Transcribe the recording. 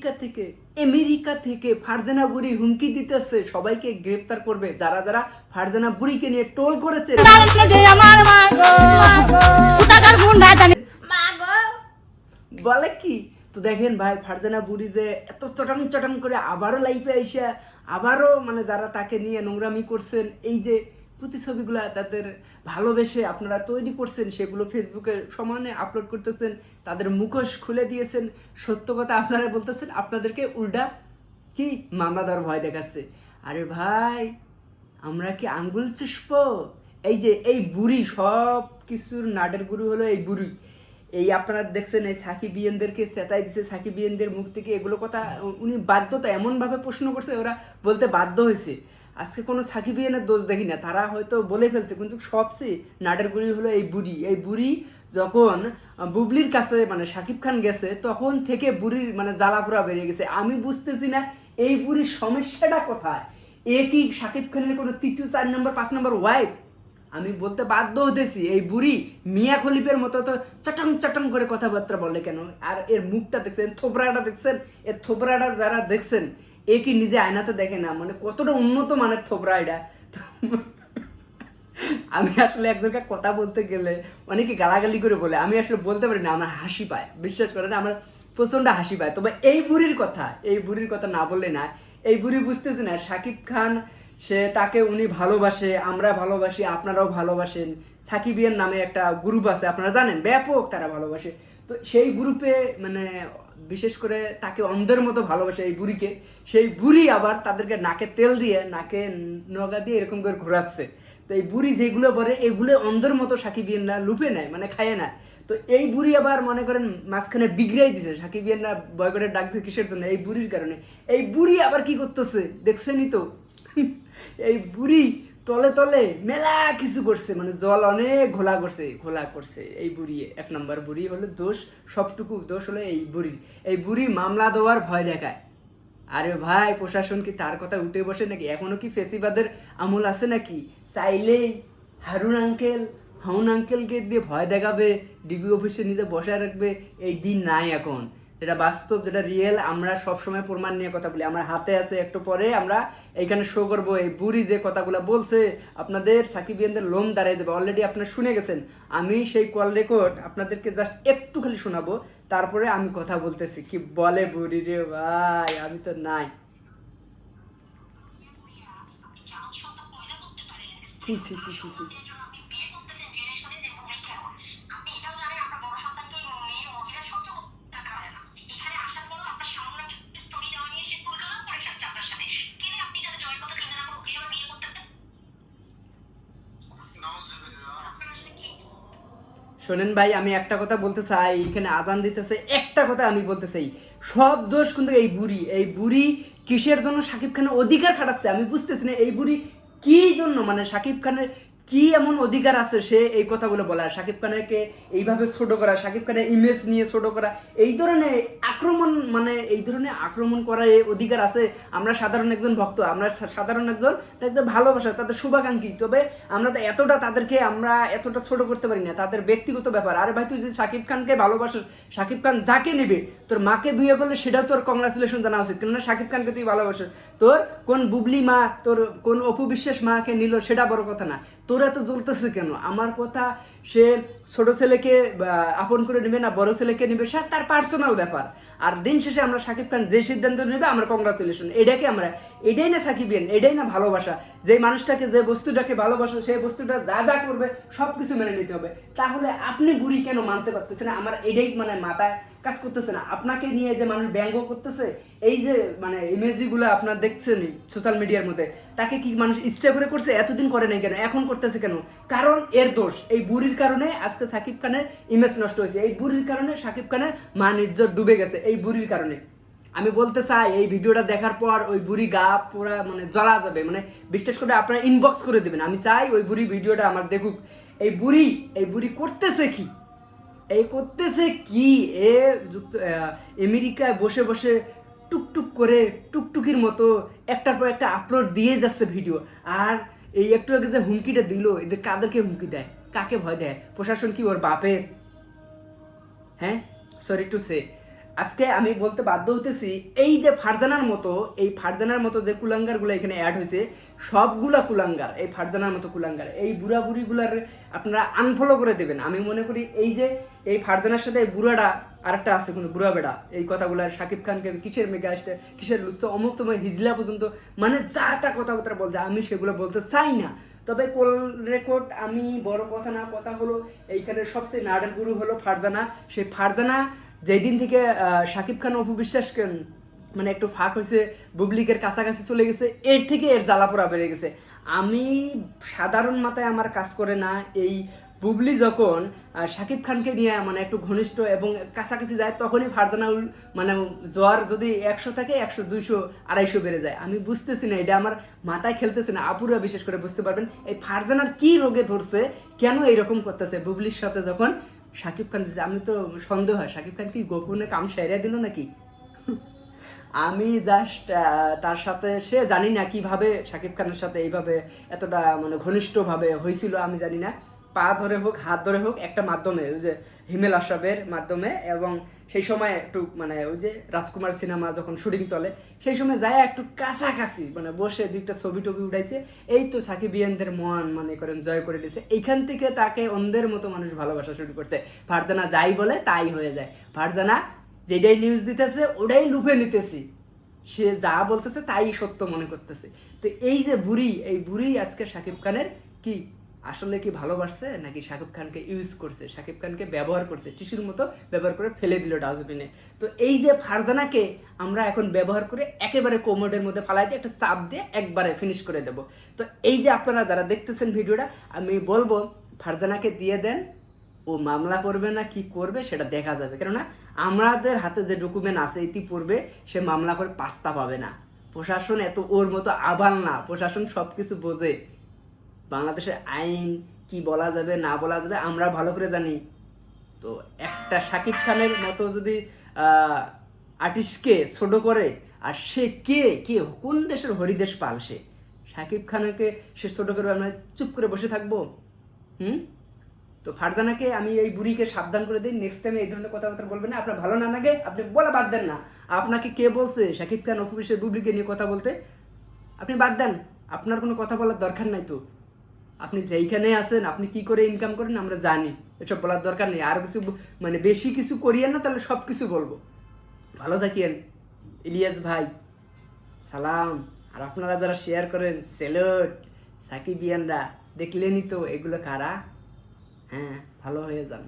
America থেকে America থেকে ফারজানা বুড়ি হুমকি দিতেছে সবাইকে গ্রেফতার করবে। যারা যারা ফারজানা বুড়িকে নিয়ে টোল করেছে বলে কি? তো দেখেন ভাই ফারজানা বুড়ি যে এত চটাং চটাং করে আবারও লাইফে আইসা আবারও মানে যারা তাকে নিয়ে নোংরামি করছেন এই যে প্রতিছবিগুলা তাদের ভালোবেসে আপনারা তৈরি করছেন, সেগুলো ফেসবুকে সমানে আপলোড করতেছেন, তাদের মুখোশ খুলে দিয়েছেন। সত্য কথা আপনারা বলতেছেন, আপনাদেরকে উল্টা কি মামলা ভয় দেখাচ্ছে। আরে ভাই, আমরা কি আঙ্গুল চুষব? এই যে, এই বুড়ি, সব কিছুর নাডের গুরু হলো এই বুড়ি। এই আপনারা দেখছেন এই সাকিব বিয়েনদেরকে চেতাই দিছে সাকিব বিয়েনদের মুখ থেকে এগুলো কথা, উনি বাধ্যতা এমনভাবে প্রশ্ন করছে, ওরা বলতে বাধ্য হয়েছে। আজকে কোনো সাকিব বিয়েনের দোষ দেখি না। তারা হয়তো বলে ফেলছে, কিন্তু সবচেয়ে নাডের গুড়ি হলো এই বুড়ি। এই বুড়ি যখন বুবলির কাছে মানে সাকিব খান গেছে, তখন থেকে বুড়ির মানে জ্বালাপোড়া বেরিয়ে গেছে। আমি বুঝতেছি না এই বুড়ির সমস্যাটা কোথায়? এ কি সাকিব খানের কোনো তৃতীয় চার নম্বর, পাঁচ নম্বর ওয়াইফ আমি বলতে বাধ্য হতেছি, এই বুড়ি মিয়া খলিফের মতো তো চটং চটং করে কথাবার্তা বলে কেন? আর এর মুখটা দেখছেন, থোবরাটা দেখছেন, এর থোবরাটা যারা দেখছেন এ কি নিজে আয়নাতে দেখে না মানে কতটা উন্নত মানের থোবরা এটা। আমি আসলে একজনকে কথা বলতে গেলে অনেকে গালাগালি করে বলে, আমি আসলে বলতে পারি না, আমার হাসি পায়। বিশ্বাস করেন, আমার প্রচণ্ড হাসি পায়। তবে এই বুড়ির কথা, এই বুড়ির কথা না বললে না, এই বুড়ি বুঝতেছে না, সাকিব খান, সে তাকে উনি ভালোবাসে, আমরা ভালোবাসি, আপনারাও ভালোবাসেন। সাকিবিয়ার নামে একটা গ্রুপ আছে, আপনারা জানেন, ব্যাপক তারা ভালোবাসে। তো সেই গ্রুপে মানে বিশেষ করে তাকে অন্ধের মতো ভালোবাসে এই বুড়িকে, সেই বুড়ি আবার তাদেরকে নাকে তেল দিয়ে, নাকে নগা দিয়ে এরকম করে ঘোরাচ্ছে। তো এই বুড়ি যেগুলো বলে এগুলো অন্ধের মতো সাকিবিয়ানরা লুপে নেয় মানে খায় না। তো এই বুড়ি আবার মনে করেন মাঝখানে বিগড়াই দিছে সাকিবিয়ানরা বয়কটের ডাক দিয়ে কিসের জন্য? এই বুড়ির কারণে। এই বুড়ি আবার কি করতেছে? দেখছেনই তো? এই বুড়ি তলে তলে মেলা কিছু করছে মানে জল অনেক ঘোলা করছে ঘোলা করছে। এই বুড়ি, এক নম্বর বুড়ি হলো দোষ, সবটুকু দোষ হলো এই বুড়ির এই বুড়ি মামলা দেওয়ার ভয় দেখায়। আরে ভাই, প্রশাসন কি তার কথা উঠে বসে নাকি? এখনও কি ফেসিবাদের আমল আছে নাকি? চাইলেই হারুন আঙ্কেল, হাউন আঙ্কেলকে দিয়ে ভয় দেখাবে, ডিবি অফিসে নিজে বসায় রাখবে, এই দিন নাই এখন। যেটা বাস্তব যেটা রিয়েল আমরা সব সময় প্রমাণ নিয়ে কথা বলি। আমার হাতে আছে একটু পরে আমরা এইখানে শো করব। এই বুড়ি যে কথাগুলো বলছে আপনাদের সাকিবিয়ানদের লোম দাঁড়িয়ে যাবে। অলরেডি আপনারা শুনে গেছেন। আমি সেই কল রেকর্ড আপনাদেরকে জাস্ট একটু খালি শোনাবো। তারপরে আমি কথা বলতেছি। কি বলে বুড়ি রে ভাই? আমি তো নাই। সি সি সি সি সি। শোনেন ভাই, আমি একটা কথা বলতে চাই। এখানে আজান দিতেছে, একটা কথা আমি বলতে চাই। সব দোষ কিন্তু এই বুড়ি। এই বুড়ি কিসের জন্য সাকিব খানের অধিকার খাটাচ্ছে? আমি বুঝতেছি না, এই বুড়ি কি জন্য? মানে সাকিব খানের কি এমন অধিকার আছে সে এই কথাগুলো বলা সাকিব খানকে এইভাবে ছোট করা সাকিব খানের ইমেজ নিয়ে ছোট করা, এই ধরনের আক্রমণ মানে এই ধরনের আক্রমণ করার অধিকার আছে? আমরা সাধারণ একজন ভক্ত, আমরা সাধারণ একজন তাদের ভালোবাসা, তাদের শুভাকাঙ্ক্ষী। তবে আমরা তো এতটা তাদেরকে আমরা এতটা ছোট করতে পারি না, তাদের ব্যক্তিগত ব্যাপার। আরে ভাই, তুই যদি সাকিব খানকে ভালোবাসিস সাকিব খান যাকে নেবে, তোর মাকে বিয়ে করলে সেটাও তোর কংগ্রাচুলেশন জানা উচিত। কেননা সাকিব খানকে তুই ভালোবাসিস, তোর কোন বুবলি মা, তোর কোন অপু বিশ্বাস মাকে নিল, সেটা বড় কথা না। তোর এত জ্বলতেছে কেন? আমার কথা সে ছোট ছেলেকে আপন করে নেবে না, বড় ছেলেকে নেবে, সে তার পার্সোনাল ব্যাপার। আর দিন শেষে আমরা সাকিব খান যে সিদ্ধান্ত নেবে, আমরা কংগ্রাচুলেশন এটাকে আমরা, এটাই না সাকিবিয়ান, এটাই না ভালোবাসা। যে মানুষটাকে, যে বস্তুটাকে ভালোবাসো সেই বস্তুটা যা যা করবে সব কিছু মেনে নিতে হবে। তাহলে আপনি বুড়ি কেন মানতে পারতেছেন আমার এটাই মানে মাথায় কাজ করতেছে না। আপনাকে নিয়ে যে মানুষ ব্যঙ্গ করতেছে, এই যে মানে ইমেজিগুলো আপনার দেখছেন সোশ্যাল মিডিয়ার মধ্যে, তাকে কি মানুষ ইচ্ছা করে করছে? এতদিন করে নাই কেন? এখন করতেছে কেন? কারণ এর দোষ। এই বুড়ির কারণে আজকে সাকিব খানের ইমেজ নষ্ট হয়েছে। এই বুড়ির কারণে সাকিব খানের মান ইজ্জত ডুবে গেছে, এই বুড়ির কারণে। আমি বলতে চাই, এই ভিডিওটা দেখার পর ওই বুড়ি গা পুরা মানে জ্বলা যাবে মানে বিশ্বাস করে আপনারা ইনবক্স করে দেবেন। আমি চাই ওই বুড়ি ভিডিওটা আমার দেখুক। এই বুড়ি এই বুড়ি করতেছে কি? এই করতেছে কি? এ যুক্ত আমেরিকায় বসে বসে টুকটুক করে টুকটুকির মতো একটার পর একটা আপলোড দিয়ে যাচ্ছে ভিডিও আর এই একটু আগে যে হুমকিটা দিল, এদের কাদেরকে হুমকি দেয়? কাকে ভয় দেয়? প্রশাসন কি ওর বাপের? হ্যাঁ? সরি টু সে আজকে আমি বলতে বাধ্য হতেছি এই যে ফারজানার মতো, এই ফারজানার মতো যে কুলাঙ্গারগুলো এখানে অ্যাড হয়েছে, সবগুলা কুলাঙ্গার, এই ফারজানার মতো কুলাঙ্গার, এই বুড়া বুড়িগুলার আপনারা আনফলো করে দেবেন। আমি মনে করি এই যে, এই ফারজানার সাথে এই বুড়াটা আরেকটা আছে, কিন্তু বুড়া বেড়া, এই কথাগুলো শাকিব খানকে কিসের মেগা আসতে কিসের লুচ্ছ, অমুক তোমার হিজলা পর্যন্ত মানে যা তা কথাবার্তা বলছে, আমি সেগুলো বলতে চাই না। তবে কোল রেকর্ড আমি বড় কথা না কথা হলো এইখানে সবচেয়ে নাডের গুরু হলো ফারজানা। সেই ফারজানা যেদিন থেকে সাকিব খান অপু বিশ্বাস কেন- মানে একটু ফাঁক হয়েছে, বুবলিকের কাছাকাছি চলে গেছে, এর থেকে এর জ্বালাপোড়া বেড়ে গেছে। আমি সাধারণ মাথায় আমার কাজ করে না, এই বুবলি যখন শাকিব খানকে নিয়ে মানে একটু ঘনিষ্ঠ এবং কাছাকাছি যায়, তখনই ফারজানা উল- মানে জ্বর যদি একশো থাকে একশো দুইশো, আড়াইশো বেড়ে যায়। আমি বুঝতেছি না, এটা আমার মাথায় খেলতেছে না। আপুরা বিশেষ করে বুঝতে পারবেন, এই ফারজানার কি রোগে ধরছে, কেন এইরকম করতেছে? বুবলির সাথে যখন শাকিব খান, আমি তো সন্দেহ হয় শাকিব খান কি গোপনে কাম সেরে দিল নাকি? আমি জাস্ট তার সাথে, সে জানি না কীভাবে শাকিব খানের সাথে এইভাবে এতটা মানে ঘনিষ্ঠভাবে হয়েছিল, আমি জানি না। পা ধরে হোক, হাত ধরে হোক, একটা মাধ্যমে, ওই যে হিমেল আশরাফের মাধ্যমে এবং সেই সময় একটু মানে ওই যে রাজকুমার সিনেমা যখন শুটিং চলে, সেই সময় যায় একটু কাছাকাছি মানে বসে দুইটা ছবি টবি উঠাইছে, এই তো সাকিব ইয়ানদের মন মানে করেন, জয় করে দিয়েছে এইখান থেকে তাকে অন্ধের মতো মানুষ ভালোবাসা শুরু করছে। ফারজানা যাই বলে, তাই হয়ে যায়। ফারজানা যেটাই নিউজ দিতেছে, ওটাই লুপে নিতেছি। সে যা বলতেছে, তাই সত্য মনে করতেছে। তো এই যে বুড়ি, এই বুড়ি আজকে শাকিব খানের কি আসলে কি ভালোবাসছে নাকি শাকিব খানকে ইউজ করছে? শাকিব খানকে ব্যবহার করছে, টিস্যুর মতো ব্যবহার করে ফেলে দিল ডাস্টবিনে। তো এই যে ফারজানাকে আমরা এখন ব্যবহার করে একেবারে কোমোডের মধ্যে ফালাই দিয়ে একটা চাপ দিয়ে একবারে ফিনিশ করে দেব। তো এই যে আপনারা যারা দেখতেছেন ভিডিওটা, আমি বলব ফারজানাকে দিয়ে দেন। ও মামলা করবে না, কি করবে সেটা দেখা যাবে। কেননা আমাদের হাতে যে ডকুমেন্ট আছে ইতিপূর্বে, সে মামলা করে পাত্তা পাবে না। প্রশাসন এত ওর মতো আবাল না। প্রশাসন সব কিছু বোঝে। বাংলাদেশের আইন কি বলা যাবে, না বলা যাবে, আমরা ভালো করে জানি। তো একটা শাকিব খানের মতো যদি আর্টিস্টকে ছোট করে, আর সে কে কে, কোন দেশের হরিদেশ পাল সে? শাকিব খানকে সে ছোট করে আমরা চুপ করে বসে থাকব? হুম? তো ফারজানাকে আমি এই বুড়িকে সাবধান করে দিই নেক্সট টাইমে এই ধরনের কথাবার্তা বলবেন না। আপনার ভালো না লাগে, আপনি বলা বাদ দেন না। আপনাকে কে বলছে? শাকিব খান অফিসের বুবলিকে নিয়ে কথা বলতে? আপনি বাদ দেন। আপনার কোনো কথা বলার দরকার নাই তো। আপনি যেইখানে আছেন, আপনি কি করে ইনকাম করেন আমরা জানি। এসব বলার দরকার নেই। আর কিছু মানে বেশি কিছু করিয়েন না, তাহলে সব কিছু বলব। ভালো থাকিয়েন ইলিয়াস ভাই, সালাম। আর আপনারা যারা শেয়ার করেন, সেলট, সাকিবিয়ানরা, দেখলেনই তো এগুলো কারা? হ্যাঁ ভালো হয়ে যান।